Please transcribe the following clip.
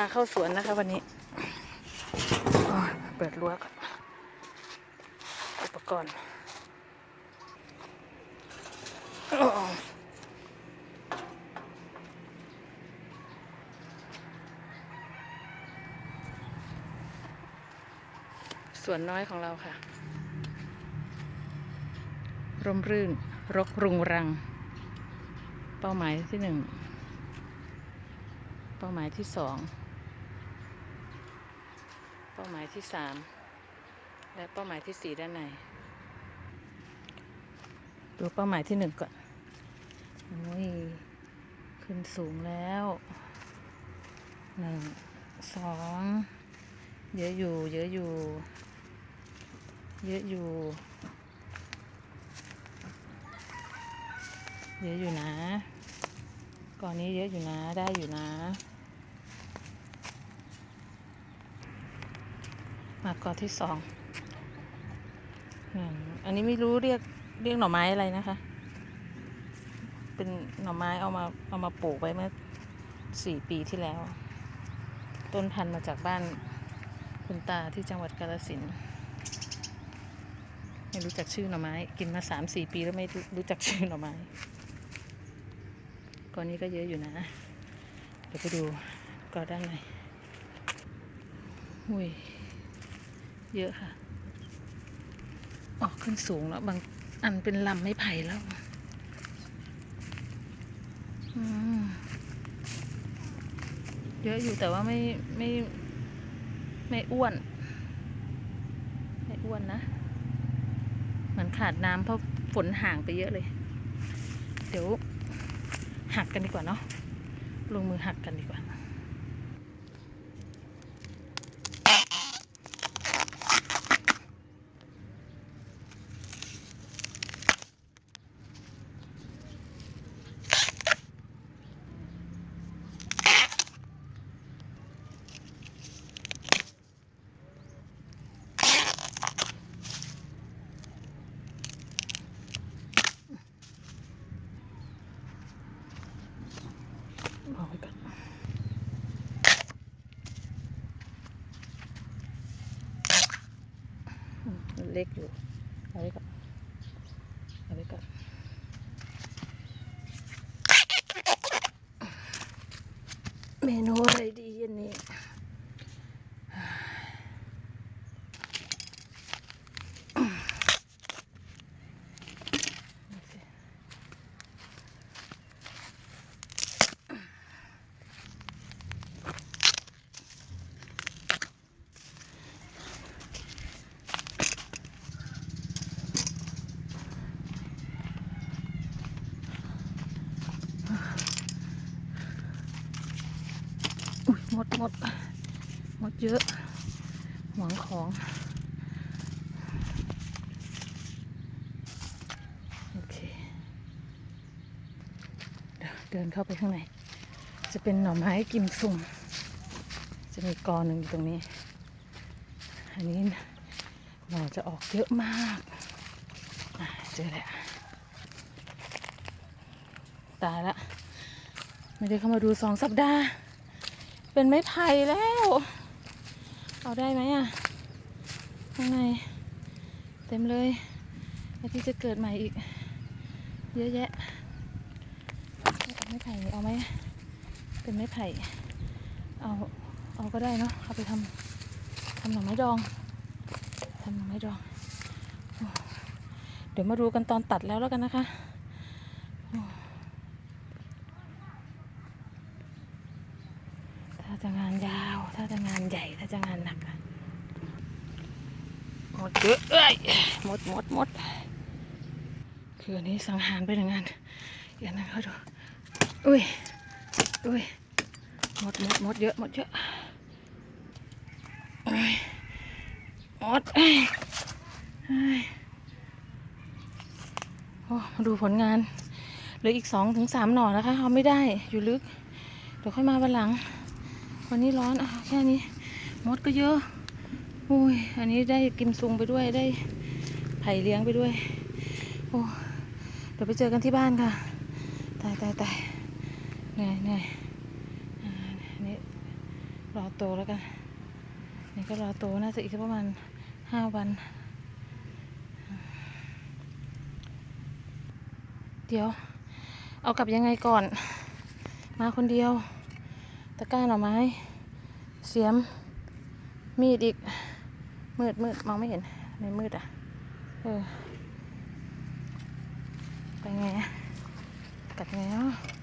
าเข้าสวนนะคะวันนี้ เปิดรั้วก่อนอุปกรณ์สวนน้อยของเราค่ะ ร่มรื่น รกรุงรัง เป้าหมายที่หนึ่ง เป้าหมายที่สอง เป้าหมายที่สามและเป้าหมายที่สี่ด้านใน ดูเป้าหมายที่หนึ่งก่อน โอ้ย ขึ้นสูงแล้วหนึ่งสองเยอะอยู่ เยอะอยู่ เยอะอยู่ เยอะอยู่นะ ก่อนนี้เยอะอยู่นะ ได้อยู่นะ มากอที่สองอันนี้ไม่รู้เรียกเรียกหน่อไม้อะไรนะคะ เป็นหน่อไม้เอามาเอามาปลูกไว้เมื่อสี่ปีที่แล้ว ต้นพันธุ์มาจากบ้านคุณตาที่จังหวัดกาฬสินไม่รู้จักชื่อหน่อไม้ กินมาสามสี่ปีแล้วไม่รู้จักชื่อหน่อไม้ก้อนนี้ก็เยอะอยู่นะ เดี๋ยวไปดูก็ด้านในหุย เยอะค่ะ ออกขึ้นสูงแล้ว บางอันเป็นลำไม่ไผ่แล้วเยอะอยู่แต่ว่าไม่ไม่ไม่อ้วน ไม่อ้วนนะ เหมือนขาดน้ำเพราะฝนห่างไปเยอะเลย เดี๋ยวหักกันดีกว่าเนาะลงมือหักกันดีกว่า เล็กอยู่เอาไว้ก่อนเอาไว้ก่อนเมนูอะไรดีเย็นนี้ อุ้ยห มดหมดหมดเยอะหวังของโอเคเดี๋ยวเดินเข้าไปข้างใน จะเป็นหน่อไม้กิมซุ่มจะมีกอหนึ่งอยู่ตรงนี้ อันนี้หน่อจะออกเยอะมากเจอแล้วตายละ ไม่ได้เข้ามาดูสองสัปดาห์ เป็นไม้ไผ่แล้ว เอาได้ไหมอะข้างในเต็มเลยไอ้ที่จะเกิดใหม่อีก เยอะแยะไม้ไผ่เอาไหมเป็นไม้ไผ่เอาเอาก็ได้เนาะเอาไปทำทำหน่อไม้ดองทำหน่อไม้ดอง เดี๋ยวมาดูกันตอนตัดแล้วแล้วกันนะคะ ถ้าจะงานยาว ถ้าจะงานใหญ่ ถ้าจะงานหนักอะห มดเยอะเอ้ยหมดหมดหมดคืออันนี้สังหารไปหนึ่งงานอย่างนั้นเขาดูอุ้ยอุ้ยหมดหมดหมดเยอะหมดเยอะเอ้ยหมดเอ้ยโอ้มาดูผลงานเหลืออีกสองถึงสามหน่อนะคะเอาไม่ได้อยู่ลึก เดี๋ยวค่อยมาวันหลัง วันนี้ร้อนอะแค่นี้มดก็เยอะ อุ้ยอันนี้ได้กิมซุงไปด้วยได้ไผ่เลี้ยงไปด้วย โอ้เดี๋ยวไปเจอกันที่บ้านค่ะ ตายตายตายเหนื่อยเหนื่อยอันนี้รอโตแล้วกันนี่ก็รอโตน่าจะอีกสักประมาณห้าวันเดี๋ยว เอากลับยังไงก่อน มาคนเดียว ตะกร้าหน่อไม้ เสียม มีดอีก มืดมืดมองไม่เห็นในมืดอะ เออ ไปไงกัดไงเนาะ